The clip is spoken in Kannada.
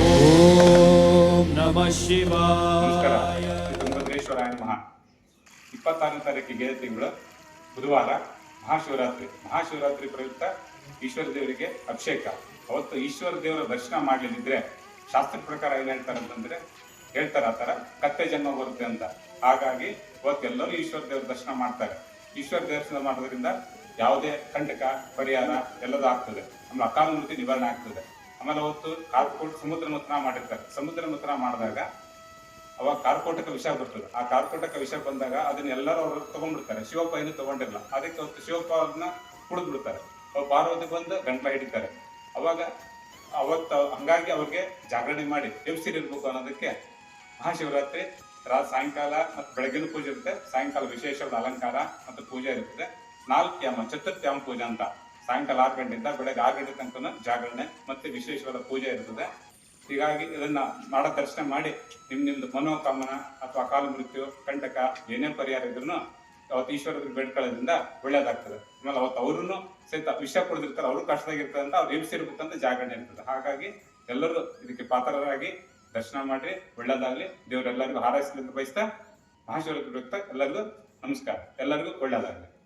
ಓಂ ನಮಃ ಶಿವಾಯ ತುಂಗಭದ್ರೇಶ್ವರಾಯ ನಮಃ ಇಪ್ಪತ್ತಾರನೇ ತಾರೀಕಿಗೆ ತಿಂಗಳು ಬುಧವಾರ ಮಹಾಶಿವರಾತ್ರಿ. ಮಹಾಶಿವರಾತ್ರಿ ಪ್ರಯುಕ್ತ ಈಶ್ವರ ದೇವರಿಗೆ ಅಭಿಷೇಕ. ಅವತ್ತು ಈಶ್ವರ ದೇವರ ದರ್ಶನ ಮಾಡಲಿದ್ರೆ ಶಾಸ್ತ್ರ ಪ್ರಕಾರ ಏನ್ ಹೇಳ್ತಾರೆ ಅಂತಂದ್ರೆ ಹೇಳ್ತಾರೆ ಆ ತರ ಕತ್ತೆ ಜನ್ಮ ಬರುತ್ತೆ ಅಂತ. ಹಾಗಾಗಿ ಅವತ್ತೆಲ್ಲರೂ ಈಶ್ವರ ದೇವರ ದರ್ಶನ ಮಾಡ್ತಾರೆ. ಈಶ್ವರ ದರ್ಶನ ಮಾಡೋದ್ರಿಂದ ಯಾವುದೇ ಕಂಟಕ ಪರಿಹಾರ ಎಲ್ಲದೂ ಆಗ್ತದೆ. ನಮ್ಮ ಅಕಾಲ ಮೃತಿ ನಿವಾರಣೆ ಆಗ್ತದೆ. ಆಮೇಲೆ ಅವತ್ತು ಕಾರ್ಕೋಟ್ ಸಮುದ್ರ ಮಂಥನ ಮಾಡಿರ್ತಾರೆ. ಸಮುದ್ರ ಮಂಥನ ಮಾಡಿದಾಗ ಅವಾಗ ಕಾರ್ಕೋಟಕ ವಿಷ ಬರ್ತದೆ. ಆ ಕಾರ್ಕೋಟಕ ವಿಷ ಬಂದಾಗ ಅದನ್ನ ಎಲ್ಲರೂ ಅವರು ತಗೊಂಡ್ಬಿಡ್ತಾರೆ. ಶಿವಪ್ಪ ಏನು ತಗೊಂಡಿರಲ್ಲ ಅದಕ್ಕೆ ಅವತ್ತು ಶಿವಪ್ಪ ಅವ್ರನ್ನ ಕುಡಿದ್ಬಿಡ್ತಾರೆ. ಅವ್ರು ಪಾರ್ವತಿ ಬಂದು ಗಂಟ್ಲ ಹಿಡಿತಾರೆ. ಅವಾಗ ಅವತ್ತು ಹಂಗಾಗಿ ಅವ್ರಿಗೆ ಜಾಗರಣೆ ಮಾಡಿ ಎಬ್ಸಿರಿರ್ಬೇಕು ಅನ್ನೋದಕ್ಕೆ ಮಹಾಶಿವರಾತ್ರಿ, ರಾ, ಸಾಯಂಕಾಲ ಮತ್ತು ಬೆಳಗಿನ ಪೂಜೆ ಇರುತ್ತೆ. ಸಾಯಂಕಾಲ ವಿಶೇಷವಾದ ಅಲಂಕಾರ ಮತ್ತು ಪೂಜೆ ಇರ್ತದೆ ನಾಲ್ಕು ಯಾಮ ಚತುರ್ಥ್ಯಾಮ ಪೂಜೆ ಅಂತ ಸಾಯಂಕಾಲ ಆರು ಗಂಟೆಯಿಂದ ಬೆಳಗ್ಗೆ ಆರು ಗಂಟೆ ತನಕ ಜಾಗರಣೆ ಮತ್ತೆ ವಿಶೇಷವಾದ ಪೂಜೆ ಇರ್ತದೆ. ಹೀಗಾಗಿ ಇದನ್ನ ಮಾಡೋ ದರ್ಶನ ಮಾಡಿ ನಿಮ್ ನಿಮ್ದು ಮನೋಕಾಮನ ಅಥವಾ ಕಾಲು ಮೃತ್ಯು, ಕಂಟಕ, ಏನೇ ಪರಿಹಾರ ಇದ್ರು ಅವತ್ತು ಈಶ್ವರ ಬೇಡ್ಕೊಳ್ಳೋದ್ರಿಂದ ಒಳ್ಳೇದಾಗ್ತದೆ. ಆಮೇಲೆ ಅವತ್ತು ಅವ್ರನ್ನು ಸಹಿತ ವಿಷ ಕುಡಿದಿರ್ತಾರೆ, ಅವರು ಕಷ್ಟದಾಗಿರ್ತಾರೆ ಅಂತ ಅವ್ರು ಎಬ್ಸಿರ್ಬೇಕಂತ ಜಾಗರಣೆ ಇರ್ತದೆ. ಹಾಗಾಗಿ ಎಲ್ಲರೂ ಇದಕ್ಕೆ ಪಾತ್ರರಾಗಿ ದರ್ಶನ ಮಾಡಿ ಒಳ್ಳೇದಾಗ್ಲಿ. ದೇವರೆಲ್ಲರಿಗೂ ಹಾರೈಸಲಿ ಅಂತ ಬಯಸ್ತಾ ಮಹಾಶಿವರಾತ್ರಿ ಎಲ್ಲರಿಗೂ ನಮಸ್ಕಾರ. ಎಲ್ಲರಿಗೂ ಒಳ್ಳೇದಾಗ್ಲಿ.